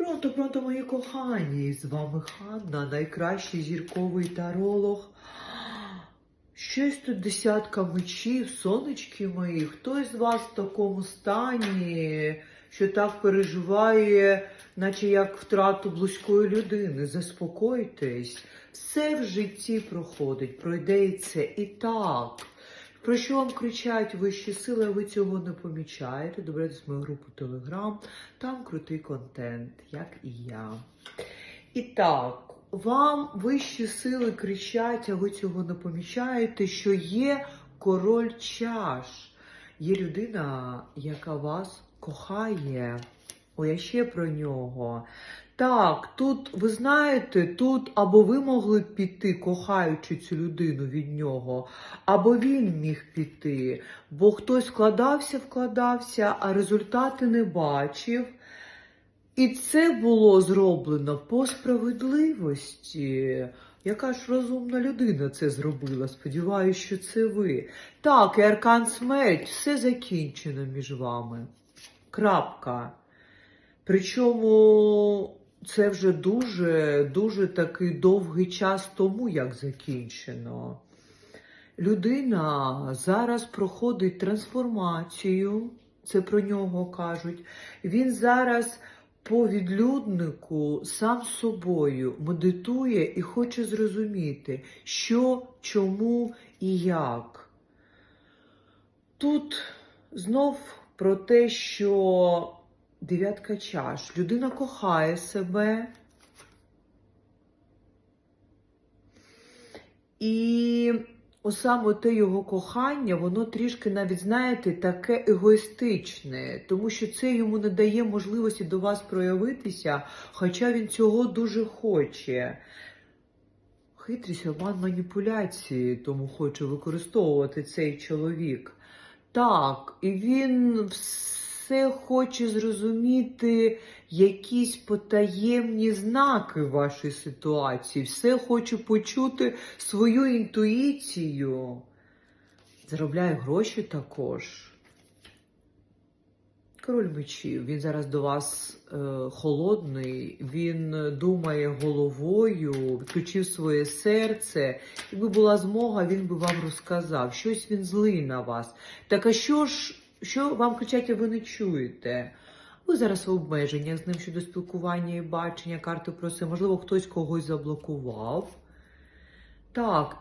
Пронто, пронто, мої кохані, з вами Ханна, найкращий зірковий таролог. Щось тут десятка мечів, сонечки мої. Хтось з вас в такому стані, що так переживає, наче як втрату близької людини. Заспокойтесь, все в житті проходить, пройдеться і так. Про що вам кричать вищі сили, а ви цього не помічаєте. Добирайтесь в мою групу Телеграм, там крутий контент, як і я. І так, вам вищі сили кричать, а ви цього не помічаєте, що є король чаш. Є людина, яка вас кохає. Ой, а ще про нього. Так, тут, ви знаєте, тут або ви могли піти, кохаючи цю людину від нього, або він міг піти, бо хтось вкладався, вкладався, а результати не бачив. І це було зроблено по справедливості. Яка ж розумна людина це зробила? Сподіваюсь, що це ви. Так, і аркан смерть, все закінчено між вами. Крапка. Причому це вже дуже, дуже такий довгий час тому, як закінчено. Людина зараз проходить трансформацію, це про нього кажуть. Він зараз по відлюднику сам собою медитує і хоче зрозуміти, що, чому і як. Тут знов про те, що дев'ятка чаш. Людина кохає себе. І саме те його кохання, воно трішки навіть, знаєте, таке егоїстичне, тому що це йому не дає можливості до вас проявитися, хоча він цього дуже хоче. Хитрість, обман маніпуляції, тому хоче використовувати цей чоловік. Так, і він все хоче зрозуміти якісь потаємні знаки в вашій ситуації, все хоче почути свою інтуїцію. Заробляє гроші також. Король мечів, він зараз до вас е, холодний, він думає головою, відключив своє серце. Якби була змога, він би вам розказав. Щось він злий на вас. Так а що ж, що вам кричать, а ви не чуєте? Ви зараз в обмеженнях з ним щодо спілкування і бачення, карти проси. Можливо, хтось когось заблокував. Так.